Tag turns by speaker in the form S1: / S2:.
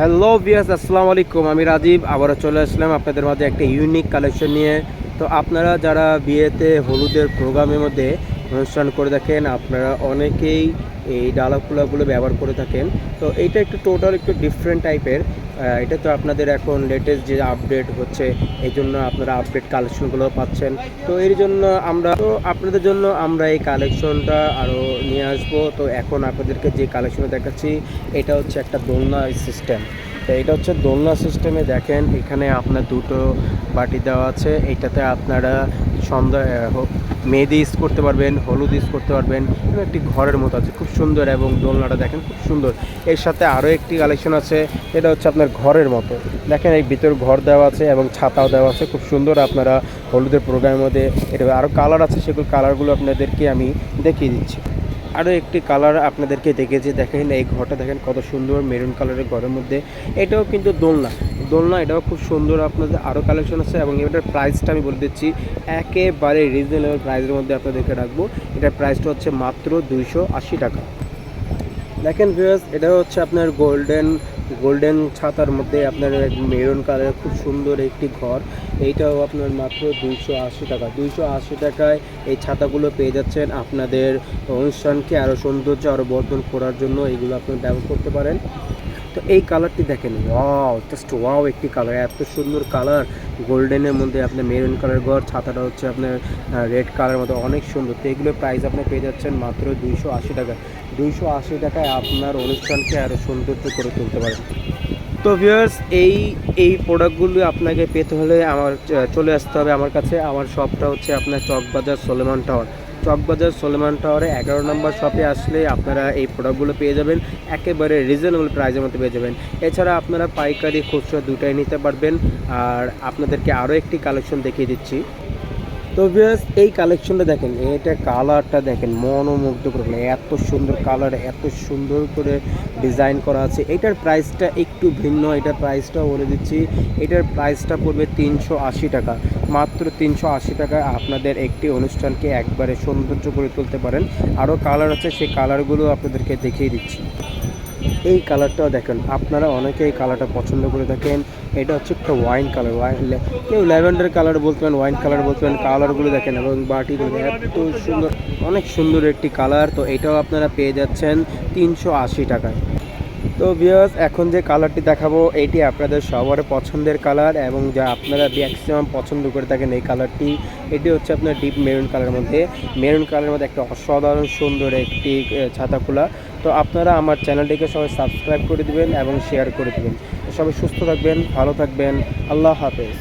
S1: Hello বিয়াস আসসালামু আলাইকুম। আমি রাজীব। আবারও চলে আসলাম আপনাদের মাঝে একটা ইউনিক কালেকশন নিয়ে। তো আপনারা যারা বিয়েতে হলুদের প্রোগ্রামের মধ্যে অনুষ্ঠান করে থাকেন। আপনারা অনেকেই এই ডালা ফুলাগুলো ব্যবহার করে থাকেন। তো এইটা একটু টোটাল একটু ডিফারেন্ট টাইপের এটা তো আপনাদের এখন লেটেস্ট যে আপডেট হচ্ছে, এই জন্য আপনারা আপডেট কালেকশনগুলো পাচ্ছেন। তো এর জন্য আমরা, তো আপনাদের জন্য আমরা এই কালেকশনটা আরও নিয়ে আসব। তো এখন আপনাদেরকে যে কালেকশনটা দেখাচ্ছি, এটা হচ্ছে একটা দোলনা সিস্টেম তো এটা হচ্ছে দোলনা সিস্টেমে দেখেন, এখানে আপনার দুটো বাটি দেওয়া আছে। এইটাতে আপনারা সন্ধ্যা মেহেদি ইউজ করতে পারবেন, হলুদ ইউজ করতে পারবেন, এবং একটি ঘরের মতো আছে। খুব সুন্দর এবং দোলনাটা দেখেন, খুব সুন্দর। এর সাথে আরও একটি কালেকশন আছে, এটা হচ্ছে আপনার ঘরের মতো। দেখেন, এই ভিতর ঘর দেওয়া আছে এবং ছাতাও দেওয়া আছে, খুব সুন্দর। আপনারা হলুদের প্রোগ্রামের মধ্যে এটা আরও কালার আছে, সেগুলো কালারগুলো আপনাদেরকে আমি দেখিয়ে দিচ্ছি। আরও একটি কালার আপনাদেরকে দেখেছি, দেখেন এই ঘরটা দেখেন কত সুন্দর, মেরুন কালারের ঘরের মধ্যে। এটাও কিন্তু দোলনা দোলনা এটাও খুব সুন্দর, আপনাদের আরও কালেকশন আছে এবং এটার প্রাইসটা আমি বলে দিচ্ছি, একেবারে রিজনেবল প্রাইসের মধ্যে আপনাদেরকে রাখব। এটার প্রাইসটা হচ্ছে মাত্র দুইশো আশি টাকা। দেখেন ভিউয়ার্স এটা হচ্ছে আপনার গোল্ডেন গোল্ডেন ছাতার মধ্যে আপনার মেরুন কালারের খুব সুন্দর একটি ঘর। এইটাও আপনার মাত্র দুইশো আশি টাকা। দুইশো আশি টাকায় এই ছাতাগুলো পেয়ে যাচ্ছেন আপনাদের অনুষ্ঠানকে আরও সৌন্দর্য আরও বর্ধন করার জন্য। এগুলো আপনি ব্যবহার করতে পারেন। তো এই কালারটি দেখেন। ওয়াও জাস্ট ওয়াও একটি কালার এত সুন্দর কালার গোল্ডেনের মধ্যে আপনার মেরুন কালার ঘর, ছাতাটা হচ্ছে আপনার রেড কালার মতো, অনেক সুন্দর। তো এগুলো প্রাইস আপনি পেয়ে যাচ্ছেন মাত্র দুইশো আশি টাকা। দুইশো আশি টাকায় আপনার অনুষ্ঠানকে আরও সৌন্দর্য করে তুলতে পারেন তো ভিউয়ার্স এই এই প্রোডাক্টগুলো আপনাকে পেতে হলে আমার চলে আসতে হবে আমার কাছে। আমার শপটা হচ্ছে আপনার চকবাজার সোলেমান টাওয়ার চকবাজার সোলেমান টাওয়ারে এগারো নম্বর শপে আসলে আপনারা এই প্রোডাক্টগুলো পেয়ে যাবেন। একেবারে রিজনেবল প্রাইসের মধ্যে পেয়ে যাবেন। এছাড়া আপনারা পাইকারি খুচরা দুটাই নিতে পারবেন। আর আপনাদেরকে আরও একটি কালেকশন দেখিয়ে দিচ্ছি। তো ভিউয়ার্স এই কালেকশনটা দেখেন, এটা কালারটা দেখেন মনোমুগ্ধ করে, এত সুন্দর কালার এত সুন্দর করে ডিজাইন করা আছে। এটার প্রাইসটা একটু ভিন্ন, এটার প্রাইসটাও বলে দিচ্ছি। এটার প্রাইসটা পড়বে তিনশো আশি টাকা। মাত্র তিনশো আশি টাকায় আপনাদের একটি অনুষ্ঠানকে একবারে সৌন্দর্য করে তুলতে পারেন। আরও কালার আছে, সেই কালারগুলো আপনাদেরকে দেখিয়ে দিচ্ছি। এই কালারটাও দেখেন, আপনারা অনেকে এই কালারটা পছন্দ করে থাকেন। এটা হচ্ছে একটা ওয়াইন কালার ওয়াইন কেউ ল্যাভেন্ডার কালার বলতে পারেন ওয়াইন কালার বলতে পারেন, কালারগুলো দেখেন, এবং বাটিগুলো এত সুন্দর, অনেক সুন্দর একটি কালার। তো এটাও আপনারা পেয়ে যাচ্ছেন তিনশো আশি টাকায়। তো ভিউয়ার্স এখন যে কালারটি দেখাবো, এটি আপনাদের সবার পছন্দের কালার, এবং যা আপনারা ম্যাক্সিমাম পছন্দ করে থাকেন এই কালারটি, এটি হচ্ছে আপনার ডিপ মেরুন কালারের মধ্যে। মেরুন কালারের মধ্যে একটা অসাধারণ সুন্দর একটি ছাতা খোলা তো আপনারা আমার চ্যানেলটিকে সবাই সাবস্ক্রাইব করে দিবেন এবং শেয়ার করে দেবেন। সবাই সুস্থ থাকবেন, ভালো থাকবেন। আল্লাহ হাফেজ।